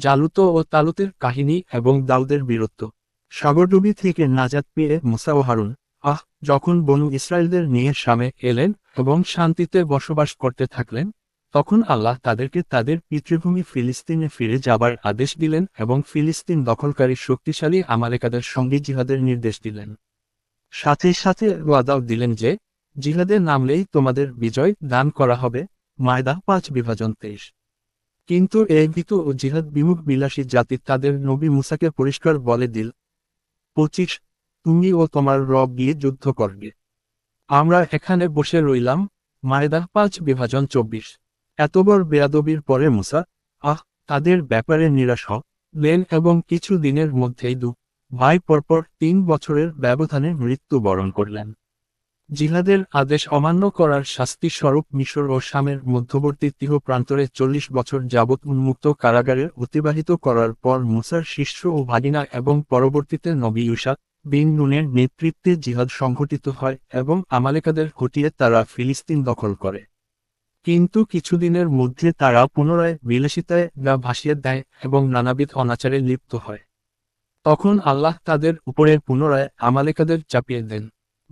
জালুত ও তালুতের কাহিনী এবং দাউদের বীরত্ব। সাগরডুবি থেকে নাজাত পেয়ে মুসা ও হারুন, আহ, যখন বনু ইসরায়েলদের নিয়ে সামে এলেন এবং শান্তিতে বসবাস করতে থাকলেন, তখন আল্লাহ তাদেরকে তাদের পিতৃভূমি ফিলিস্তিনে ফিরে যাবার আদেশ দিলেন এবং ফিলিস্তিন দখলকারী শক্তিশালী আমালেকাদের সঙ্গে জিহাদের নির্দেশ দিলেন। সাথে সাথে ওয়াদাও দিলেন যে, জিহাদে নামলেই তোমাদের বিজয় দান করা হবে মায়দা পাঁচ বিভাজন তেইশ। কিন্তু এই ভীত ও জিহাদ বিমুখ বিলাসী জাতি তাদের নবী মুসাকে পরিষ্কার বলে দিল, পঁচিশ, তুমি ও তোমার রব গিয়ে যুদ্ধ করবে। আমরা এখানে বসে রইলাম মায়দা পাঁচ বিভাজন চব্বিশ। এতবর বেয়াদবির পরে মুসা, আহ, তাদের ব্যাপারে নিরাশ লেন এবং কিছু দিনের মধ্যেই দু ভাই পরপর তিন বছরের ব্যবধানে মৃত্যুবরণ করলেন। জিহাদের আদেশ অমান্য করার শাস্তি স্বরূপ মিশর ও শামের মধ্যবর্তী তিহ প্রান্তরে চল্লিশ বছর যাবৎ উন্মুক্ত কারাগারে অতিবাহিত করার পর মুসার শিষ্য ও ভাগিনা এবং পরবর্তীতে নবী ইউসা বিন নুনের নেতৃত্বে জিহাদ সংঘটিত হয় এবং আমালেকাদের হটিয়ে তারা ফিলিস্তিন দখল করে। কিন্তু কিছুদিনের মধ্যে তারা পুনরায় বিলাসিতায় গা ভাসিয়ে দেয় এবং নানাবিধ অনাচারে লিপ্ত হয়। তখন আল্লাহ তাদের উপরে পুনরায় আমালেকাদের চাপিয়ে দেন।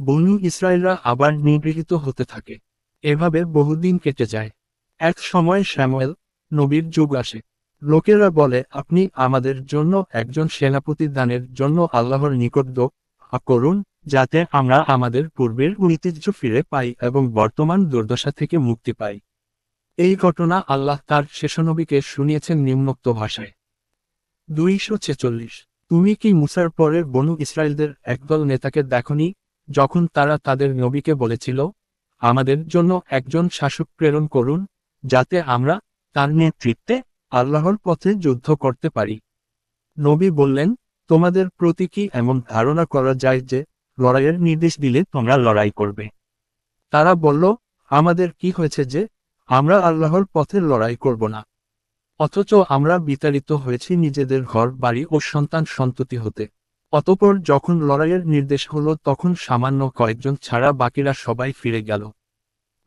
বনু ইসরায়েলরা আবার নিগৃহীত হতে থাকে। এভাবে বহুদিন কেটে যায়। এক সময় শ্যাময়েল নবীর যুগ আসে। লোকেরা বলে, আপনি আমাদের জন্য একজন সেনাপতি দানের জন্য আল্লাহর নিকট করুন, যাতে আমরা আমাদের পূর্বের ঐতিহ্য ফিরে পাই এবং বর্তমান দুর্দশা থেকে মুক্তি পাই। এই ঘটনা আল্লাহ তার শেষনবীকে শুনিয়েছেন নিম্নোক্ত ভাষায়। দুইশো ছেচল্লিশ। তুমি কি মুসার পরের বনু ইসরায়েলদের একদল নেতাকে দেখনি? যখন তারা তাদের নবীকে বলেছিল, আমাদের জন্য একজন শাসক প্রেরণ করুন, যাতে আমরা তার নেতৃত্বে আল্লাহর পথে যুদ্ধ করতে পারি। নবী বললেন, তোমাদের প্রতি কি এমন ধারণা করা যায় যে লড়াইয়ের নির্দেশ দিলে তোমরা লড়াই করবে? তারা বলল, আমাদের কি হয়েছে যে আমরা আল্লাহর পথে লড়াই করব না। অথচ আমরা বিতাড়িত হয়েছি নিজেদের ঘর, বাড়ি ও সন্তান সন্ততি হতে। অতপর যখন লড়াইয়ের নির্দেশ হলো তখন সামান্য কয়েকজন ছাড়া বাকিরা সবাই ফিরে গেল।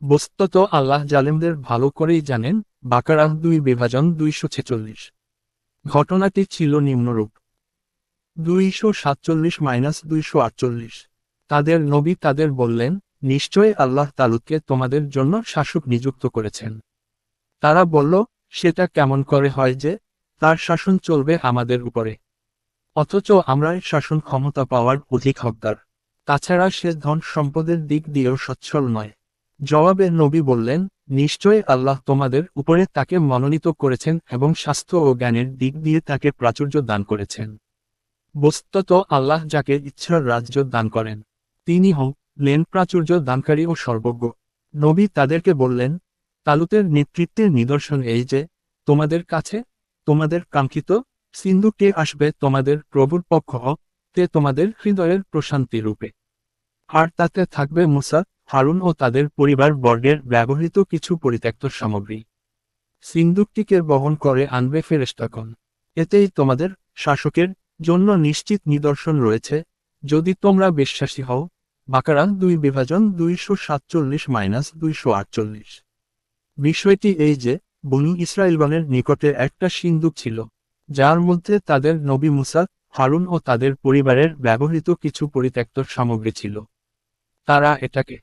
বস্তুত আল্লাহ জালেমদের ভালো করেই জানেন বাকারাহ দুই বিভাজন দুইশো ছেচল্লিশ। ঘটনাটি ছিল নিম্নরূপ। দুইশো সাতচল্লিশ মাইনাস দুইশো আটচল্লিশ। তাদের নবী তাদের বললেন, নিশ্চয় আল্লাহ তালুককে তোমাদের জন্য শাসক নিযুক্ত করেছেন। তারা বলল, সেটা কেমন করে হয় যে, তার শাসন চলবে আমাদের উপরে। অথচ আমরাই শাসন ক্ষমতা পাওয়ার অধিক হকদার। তাছাড়া সে ধন সম্পদের দিক দিয়েও সচ্ছল নয়। জবাবে নবী বললেন, নিশ্চয় আল্লাহ তোমাদের উপরে তাকে মনোনীত করেছেন এবং স্বাস্থ্য ও জ্ঞানের দিক দিয়ে তাকে প্রাচুর্য দান করেছেন। বস্তুত আল্লাহ যাকে ইচ্ছার রাজ্য দান করেন, তিনি হন লেন প্রাচুর্য দানকারী ও সর্বজ্ঞ। নবী তাদেরকে বললেন, তালুতের নেতৃত্বের নিদর্শন এই যে, তোমাদের কাছে, তোমাদের কাঙ্ক্ষিত সিন্ধুকে আসবে তোমাদের প্রভুর পক্ষ, তে তোমাদের হৃদয়ের প্রশান্তি রূপে। আর তাতে থাকবে মুসা, হারুন ও তাদের পরিবার বর্গের ব্যবহৃত কিছু পরিত্যক্ত সামগ্রী। সিন্ধুকটিকে বহন করে আনবে ফেরেস্তাকন এতেই তোমাদের শাসকের জন্য নিশ্চিত নিদর্শন রয়েছে। যদি তোমরা বিশ্বাসী হও, বাকারা দুই বিভাজন দুইশো সাতচল্লিশ মাইনাস দুইশো আটচল্লিশ। বিষয়টি এই যে, বনু ইসরায়েলগণের নিকটে একটা সিন্ধুক ছিল। যার মধ্যে তাদের নবী মুসা, হারুন ও তাদের পরিবারের ব্যবহৃত কিছু পরিত্যক্ত সামগ্রী ছিল। তারা এটাকে